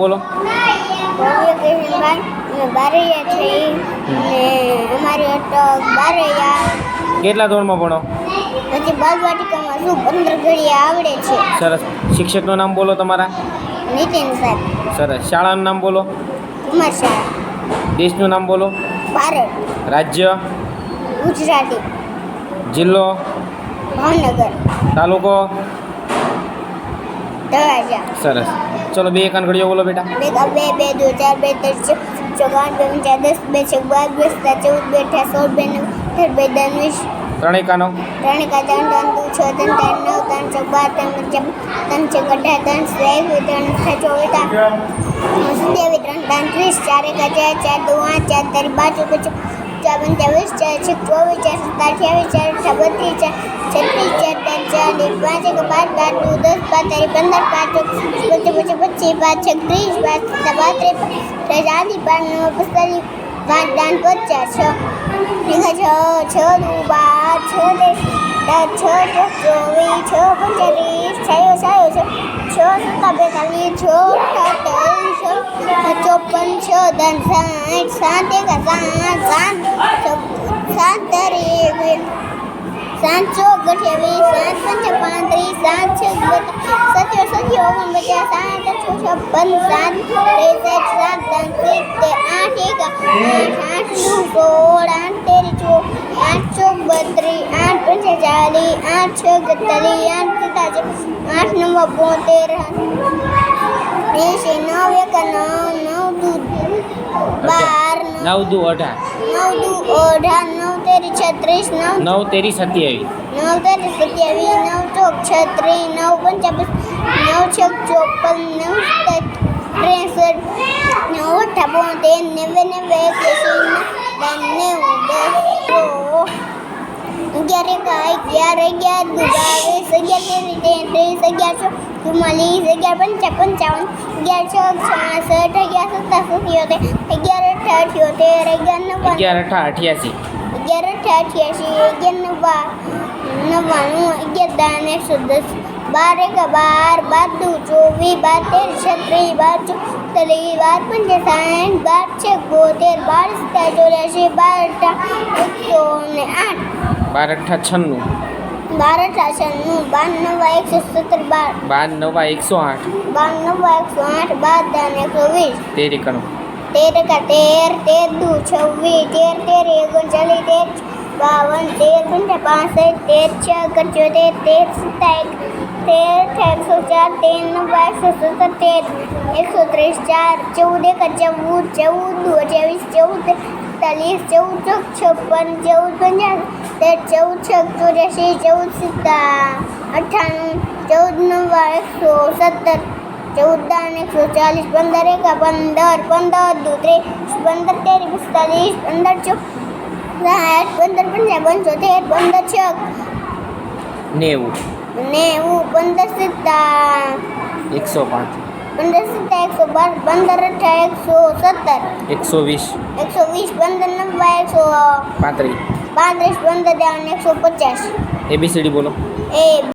બોલો. કેટલા ધોરણમાં ભણો? પછી બાલવાટિકામાં શું પંદર ઘડી આવડે છે સરસ. શિક્ષકનું નામ બોલો તમારા. નીતિન સાહેબ સરસ. શાળાનું નામ બોલો. કુમાર શાળા દેશનું નામ બોલો. ભારત રાજ્ય. ગુજરાતી. જિલ્લો. ભાવનગર. તાલુકો. સરસ ચલો બે એકાન ઘડીઓ બોલો બેટા બે બે દો ચાર બે ત્રણ ચોગાન બે ચાર દસ બે છ બાર બે સાત ચૌદ બે અઠાર સોળ બે નવ અઠાર બે દસ વીસ ત્રણ કાનો ત્રણ કા ત્રણ ત્રણ દુ છ ત્રણ ત્રણ નવ ત્રણ છ બાર ત્રણ પંચા ત્રણ છ અઢાર ત્રણ ત્રેવીસ ત્રણ છ ચોવીસ સત્યાવીસ ત્રણ ત્રણ ત્રીસ ચાર એકા ચાર ચાર દુ આઠ ચાર તારી બાર ચોક ચાર પંચાવીસ ચાર છ ચોવીસ ચાર સત્તા અઠ્યાવીસ ચાર અઠા બત્રીસ ચાર છત્રીસ ચાર ત્રણ ચાલીસ પાંચ એક પાંચ બાર દુ દસ પાંચ તારી પંદર પાંચ પચીસ પચીસ પચીસ પાંચ છત્રીસ પાંચ સત્તા પાંત્રીસ પાંચ ચાલીસ પાંચ નવ પિસ્તાલીસ પાંચ દાન પચાસ છ. છ છ દુ બાર, છ દસ છ ચોવીસ, છ પંચાલીસ છયો છયો, છ છ સત્તા બેતાલીસ, છ અઠ્ઠાવીસ છ ચોપન, છ દસ સાઠ, સાત એક સાત સાત સાત તારીખ સાત ચોક સાત પંચા પાંત્રીસ સાત છ સત્યો સત્યો ઓગણપચાસ સાત છપ્પન સાત ત્રેસઠ સાત સિત્તેર આઠ, એક આઠ આઠ આઠ તેરી ચોક બત્રીસ આઠ પંચ ચાલીસ આઠ, છ, એકતાલીસ, આઠ પિસ્તાલીસ આઠ, નવ, બોતેર, એંશી, નવ, એક, નવ નવ બાર નવ દુ અઢાર. નવ દુ અઢાર નવ તેરી છત્રીસ નવ નવ તેરી સત્યાવીસ. નવ તેરી સત્યાવીસ નવ ચોક છત્રીસ નવ પંચાવીસ નવ છક ચોપન નવ ત્રેસઠ નવ અઠા બોતેર નેવે નેવે એક્યાસી નેવું અગિયાર એક અગિયાર અગિયાર દુ બાવીસ અગિયાર તેરી તેત્રીસ અગિયાર ચો ચુમ્માલીસ અગિયાર પંચા પંચાવન અગિયાર છ છાસઠ અગિયાર સત્તા સિત્યોતેર અગિયાર અઠા અઠ્યોતેર અગિયાર નવ્વાણું. અગિયાર અઠા અઠ્યાસી. અગિયાર અઠા અઠ્યાસી અગિયાર નવ્વા નવ્વાણું અગિયાર દાન એકસો દસ. બાર એક બાર બાર દુ ચોવીસ બાર તેર છત્રીસ બાર ચોતલીસ બાર પંચા સાઠ બાર છ બોતેર બાર સત્તા ચોર્યાસી બાર અઠા એકસો ને આઠ. બાર અઠા છન્નું. બાર અઠા છન્નું બાર નવા એકસો સત્તર બાર. બાર નવા એકસો આઠ. બાર નવા એકસો આઠ બાર દાન એકસો વીસ તેર એકણું. તેર એકા તેર તેર દુ છવ્વીસ. તેર તેર ઓગણચાલીસ તેર બાવન તેર પંચા પાસઠ તેર છ અગત્યોતેર તેર સત્તા એક તેર એકસો ચાર તેર નવા એકસો સત્તર તેર એકસો ત્રીસ ચાર ચૌદ એકા ચૌદ ચૌદ દુ અઠ્યાવીસ ચૌદ એકતાલીસ ચૌદ ચોક છપ્પન ચૌદ પંચાસ તેર ચૌદ છ ચોર્યાસી ચૌદ સિત્તા અઠ્ઠાણું ચૌદ નવા એકસો સત્તર ચૌદ દાન એકસો ચાલીસ પંદર એકા પંદર પંદર દુ ત્રીસ પંદર તેરી પિસ્તાલીસ પંદર ચોક સાઠ પંદર પંચા પંચોતેર પંદર છક નેવું. નેવું પંદર સિત્તા એકસો પાંચ. પંદર સિત્તા એકસો બાર પંદર અઠા એકસો સત્તર એકસો વીસ. એકસો વીસ પંદર નવ્વા એકસો પાંત્રીસ. પાંત્રીસ પંદર અને એકસો પચાસ. એબીસીડી બોલો. એ